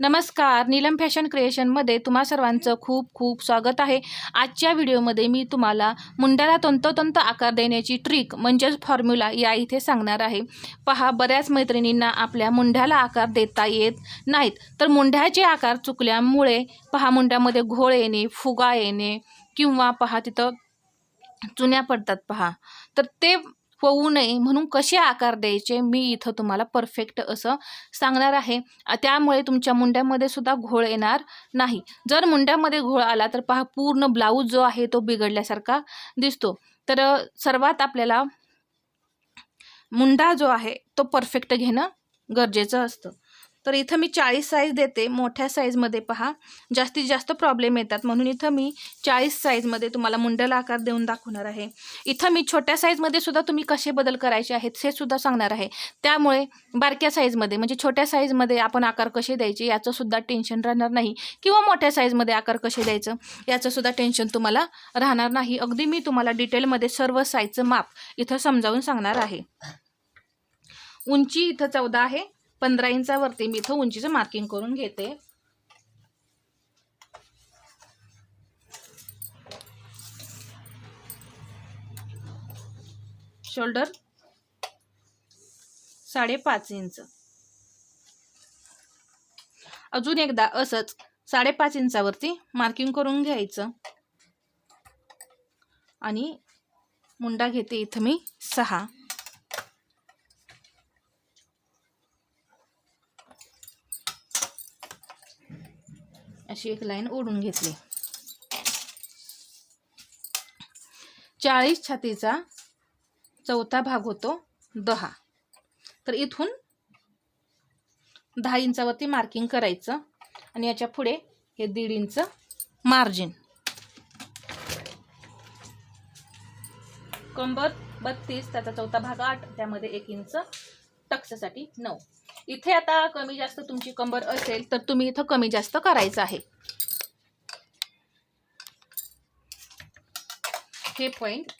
नमस्कार नीलम फॅशन क्रिएशनमध्ये तुम्हा सर्वांचं खूप खूप स्वागत आहे. आजच्या व्हिडिओमध्ये मी तुम्हाला मुंड्याला तंतोतंत आकार देण्याची ट्रिक म्हणजेच फॉर्म्युला या इथे सांगणार आहे. पहा बऱ्याच मैत्रिणींना आपल्या मुंढ्याला आकार देता येत नाहीत. तर मुंढ्याचे आकार चुकल्यामुळे पहा मुंड्यामध्ये घोळ येणे फुगा येणे किंवा पहा तिथं चुन्या पडतात पहा. तर ते होऊ नये म्हणून कसे आकार द्यायचे मी इथं तुम्हाला परफेक्ट असं सांगणार आहे. त्यामुळे तुमच्या मुंड्यामध्ये सुद्धा घोळ येणार नाही. जर मुंड्यामध्ये घोळ आला तर पहा पूर्ण ब्लाऊज जो आहे तो बिघडल्यासारखा दिसतो. तर सर्वात आपल्याला मुंडा जो आहे तो परफेक्ट घेणं गरजेचं असतं. तर इथं मी चाळीस साईज देते. मोठ्या साईजमध्ये पहा. जास्तीत जास्त प्रॉब्लेम येतात. म्हणून इथं मी चाळीस साईजमध्ये तुम्हाला मुंडला आकार देऊन दाखवणार आहे. इथं मी छोट्या साईजमध्ये सुद्धा तुम्ही कसे बदल करायचे आहेत हे सुद्धा सांगणार आहे. त्यामुळे बारक्या साईजमध्ये म्हणजे छोट्या साईजमध्ये आपण आकार कसे द्यायचे याचं सुद्धा टेन्शन राहणार नाही. किंवा मोठ्या साईजमध्ये आकार कसे द्यायचं याचं सुद्धा टेन्शन तुम्हाला राहणार नाही. अगदी मी तुम्हाला डिटेलमध्ये सर्व साईजचं माप इथं समजावून सांगणार आहे. उंची इथं चौदा आहे. पंधरा इंचावरती मी इथं उंचीचं मार्किंग करून घेते. शोल्डर साडेपाच इंच. अजून एकदा असंच साडेपाच इंचावरती मार्किंग करून घ्यायचं. आणि मुंडा घेते इथं मी सहा. अशी एक लाईन ओढून घेतली. चाळीस छातीचा चौथा भाग होतो दहा. तर इथून दहा इंचावरती मार्किंग करायचं आणि याच्यापुढे हे दीड इंच मार्जिन कंबर बत्तीस त्याचा चौथा भाग आठ त्यामध्ये एक इंच टक्ससाठी नऊ. इथे आता कमी जास्त तुमची कंबर असेल तर तुम्ही इथं कमी जास्त करायचं आहे. हे पॉइंट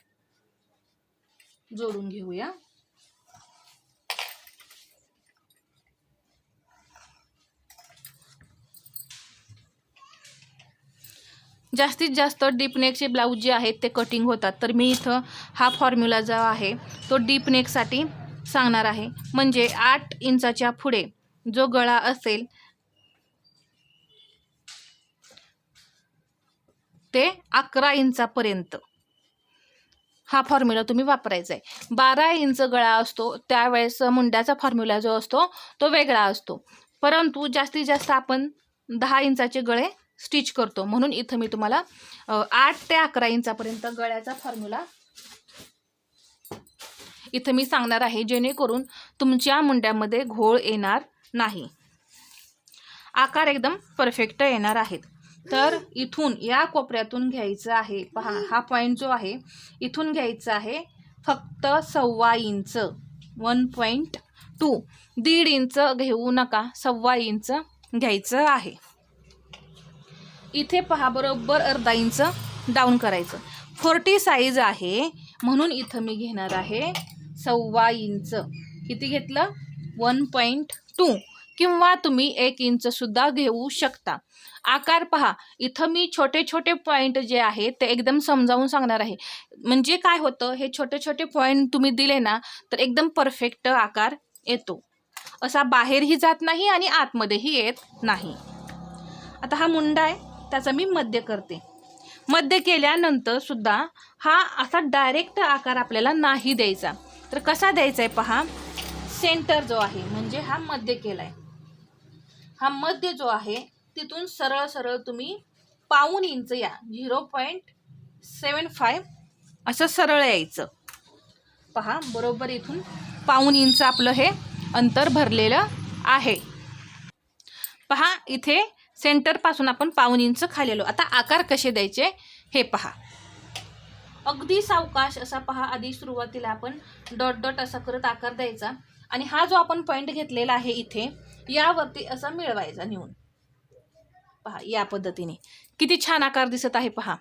जोडून घेऊया. जास्तीत जास्त डीप नेकचे ब्लाऊज जे आहेत ते कटिंग होतात. तर मी इथं हा फॉर्म्युला जो आहे तो डीप नेकसाठी सांगणार आहे. म्हणजे आठ इंचाच्या पुढे जो गळा असेल ते अकरा इंचापर्यंत. हा फॉर्म्युला तुम्ही वापरायचा आहे बारा इंच गळा असतो त्यावेळेस मुंड्याचा फॉर्म्युला जो असतो तो वेगळा असतो. परंतु जास्तीत जास्त आपण दहा इंचाचे गळे स्टिच करतो. म्हणून इथं मी तुम्हाला आठ ते अकरा इंचापर्यंत गळ्याचा फॉर्म्युला इथं मी सांगणार आहे जेणेकरून तुमच्या मुंड्यामध्ये घोळ येणार नाही. आकार एकदम परफेक्ट येणार आहेत. तर इथून या कोपऱ्यातून घ्यायचं आहे. पहा हा पॉईंट जो आहे इथून घ्यायचं आहे फक्त सव्वा इंच. वन पॉईंट टू दीड इंच घेऊ नका सव्वा इंच घ्यायचं आहे. इथे पहा बरोबर अर्धा इंच डाऊन करायचं. फोर्टी साईज आहे म्हणून इथं मी घेणार आहे सव्वा इंच. किती घेतलं? One point two. किंवा तुम्ही एक इंचसुद्धा घेऊ शकता. आकार पहा. इथं मी छोटे छोटे पॉईंट जे आहेत ते एकदम समजावून सांगणार आहे. म्हणजे काय होतं हे छोटे छोटे पॉईंट तुम्ही दिले ना तर एकदम परफेक्ट आकार येतो. असा बाहेरही जात नाही आणि आतमध्येही येत नाही. आता हा मुंडा आहे त्याचा मी मध्य करते. मध्य केल्यानंतर सुद्धा हा असा डायरेक्ट आकार आपल्याला नाही द्यायचा. तर कसा द्यायचा आहे पहा. सेंटर जो आहे म्हणजे हा मध्य केला आहे हा मध्य जो आहे तिथून सरळ सरळ तुम्ही पाऊन इंच या झिरो पॉईंट सेवन फाय असं सरळ यायचं. पहा बरोबर इथून पाऊन इंच आपलं हे अंतर भरलेलं आहे. पहा इथे सेंटरपासून आपण पाऊन इंच खालेलो आता आकार कसे द्यायचे हे पहा. अगदी सावकाश असा पहा आधी सुरुवातीला आपण डॉट डॉट असा करत आकार द्यायचा. आणि हा जो आपण पॉईंट घेतलेला आहे इथे यावरती असा मिळवायचा नेऊन. पहा या पद्धतीने. किती छान आकार दिसत आहे पहा.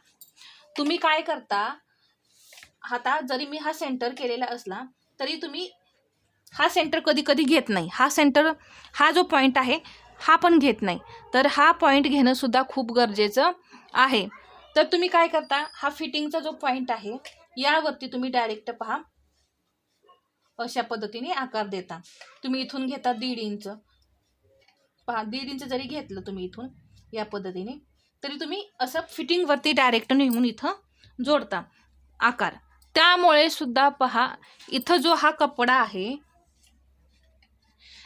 तुम्ही काय करता आता जरी मी हा सेंटर केलेला असला तरी तुम्ही हा सेंटर कधी कधी घेत नाही. हा सेंटर हा जो पॉईंट आहे हा पण घेत नाही. तर हा पॉईंट घेणंसुद्धा खूप गरजेचं आहे. तर तुम्ही काय करता? हा फिटिंगचा जो पॉईंट आहे यावरती तुम्ही डायरेक्ट पहा. अशा पद्धतीने आकार देता. तुम्ही इथून घेता दीड इंच. पहा दीड इंच जरी घेतलं तुम्ही इथून या पद्धतीने तरी तुम्ही असं फिटिंगवरती डायरेक्ट नेऊन इथं जोडता आकार. त्यामुळे सुद्धा पहा इथं जो हा कपडा आहे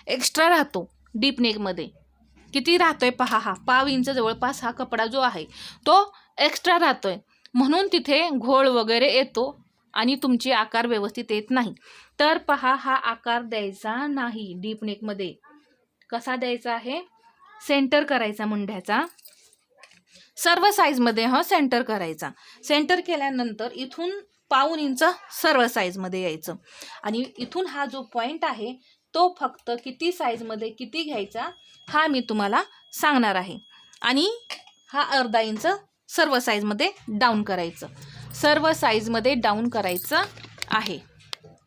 एक्स्ट्रा राहतो डीप नेकमध्ये किती राहतोय पहा हा पाव इंच जवळपास हा कपडा जो आहे तो एक्स्ट्रा राहतो आहे म्हणून तिथे घोळ वगैरे येतो आणि तुमचे आकार व्यवस्थित येत नाही. तर पहा हा आकार द्यायचा नाही. डीप नेकमध्ये कसा द्यायचा आहे? सेंटर करायचा मुंड्याचा सर्व साईजमध्ये हा सेंटर करायचा. सेंटर केल्यानंतर इथून पाऊन इंच सर्व साईजमध्ये यायचं. आणि इथून हा जो पॉईंट आहे तो फक्त किती साईजमध्ये किती घ्यायचा हा मी तुम्हाला सांगणार आहे. आणि हा अर्धा इंच सर्व साईजमध्ये डाऊन करायचं. सर्व साईजमध्ये डाऊन करायचं आहे.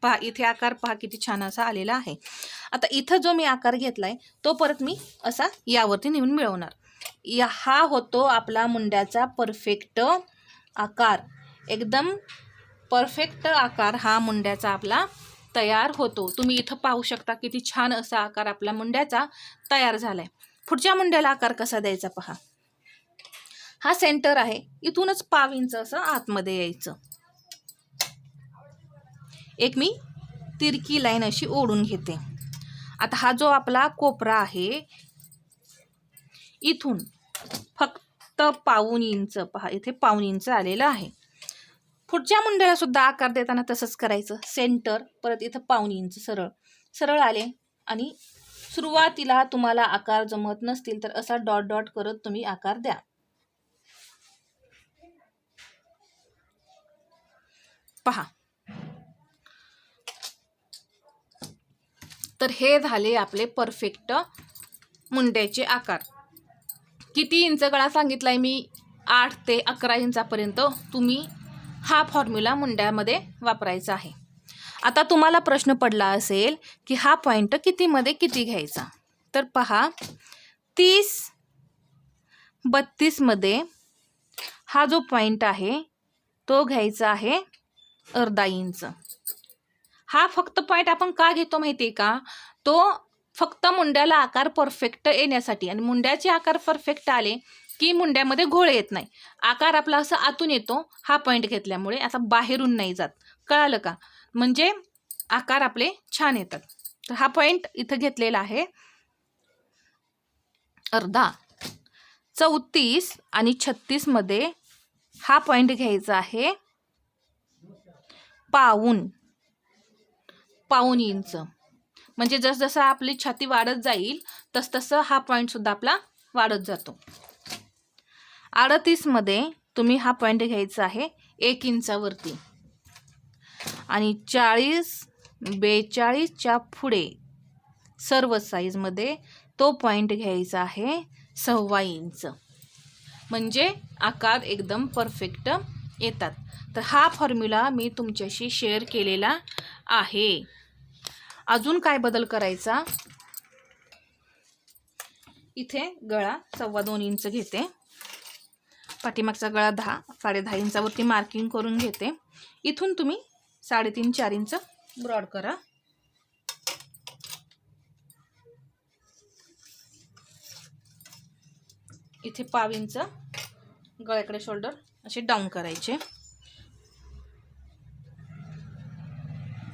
पहा इथे आकार पहा किती छान असा आलेला आहे. आता इथं जो मी आकार घेतला आहे तो परत मी असा यावरती नेऊन मिळवणार. या हा होतो आपला मुंड्याचा परफेक्ट आकार. एकदम परफेक्ट आकार हा मुंड्याचा आपला तयार होतो. तुम्ही इथं पाहू शकता किती छान असा आकार आपल्या मुंड्याचा तयार झाला आहे पुढच्या मुंड्याला आकार कसा द्यायचा पहा. हा सेंटर आहे. इथूनच पाव इंच असं आतमध्ये यायचं. एक मी तिरकी लाईन अशी ओढून घेते. आता हा जो आपला कोपरा आहे इथून फक्त पाऊन इंच पहा इथे पाऊन इंच आलेलं आहे. पुढच्या मुंड्याला सुद्धा आकार देताना तसंच करायचं. सेंटर परत इथं पाऊन इंच सरळ. सरळ आले आणि सुरुवातीला तुम्हाला आकार जमत नसतील तर असा डॉट डॉट करत तुम्ही आकार द्या. पहा. तर हे झाले आपले परफेक्ट मुंड्याचे आकार. किती इंच गळा सांगितलाय मी? आठ ते अकरा इंचापर्यंत तुम्ही हा फॉर्म्युला मुंड्यामध्ये वापरायचा आहे. आता तुम्हाला प्रश्न पडला असेल की हा पॉईंट कितीमध्ये किती घ्यायचा? तर पहा तीस बत्तीसमध्ये हा जो पॉईंट आहे तो घ्यायचा आहे अर्धा इंच. हा फक्त पॉईंट आपण का घेतो माहिती आहे का? तो फक्त मुंड्याला आकार परफेक्ट येण्यासाठी आणि मुंड्याचे आकार परफेक्ट आले की मुंड्यामध्ये घोळ येत नाही. आकार आपला असं आतून येतो हा पॉईंट घेतल्यामुळे असा बाहेरून नाही जात. कळालं का? म्हणजे आकार आपले छान येतात. तर हा पॉईंट इथं घेतलेला आहे. अर्धा. चौतीस आणि छत्तीसमध्ये हा पॉईंट घ्यायचा आहे. पाऊन. पाऊन इंच. म्हणजे जसजसं आपली छाती वाढत जाईल तसतसं हा पॉईंटसुद्धा आपला वाढत जातो. अडतीसमध्ये तुम्ही हा पॉईंट घ्यायचा आहे एक इंचावरती. आणि चाळीस बेचाळीसच्या पुढे सर्व साईजमध्ये तो पॉईंट घ्यायचा आहे सव्वा इंच. म्हणजे आकार एकदम परफेक्ट येतात. तर हा फॉर्म्युला मी तुमच्याशी शेअर केलेला आहे. अजून काय बदल करायचा? इथे गळा सव्वा दोन इंच घेते. पाठीमागचा गळा दहा साडे दहा इंचावरती मार्किंग करून घेते. इथून तुम्ही साडेतीन चार इंच ब्रॉड करा. इथे पाव इंच गळ्याकडे शोल्डर असे डाऊन करायचे.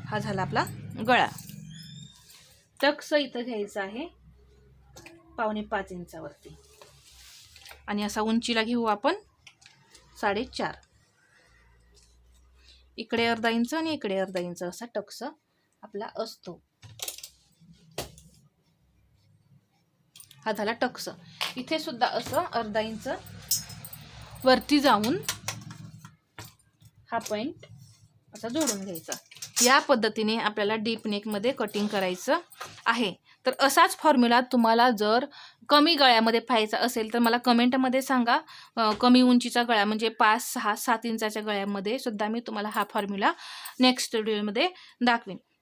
हा झाला आपला गळा. टक्स इथं घ्यायचा आहे पावणे पाच इंचावरती. आणि असा उंचीला घेऊ आपण साडेचार. इकडे अर्धा इंच आणि इकडे अर्धा इंच असा टक्स आपला असतो. हा झाला टक्स इथे सुद्धा असं अर्धा इंच वरती जाऊन हा पॉईंट असा जोडून घ्यायचा. या पद्धतीने आपल्याला डीप नेकमध्ये कटिंग करायचं आहे. तर असाच फॉर्म्युला तुम्हाला जर कमी गळ्यामध्ये पाहायचा असेल तर मला कमेंटमध्ये सांगा. कमी उंचीचा गळ्या म्हणजे पाच सहा सात इंचाच्या गळ्यामध्ये सुद्धा मी तुम्हाला हा फॉर्म्युला नेक्स्ट व्हिडिओमध्ये दाखवेन.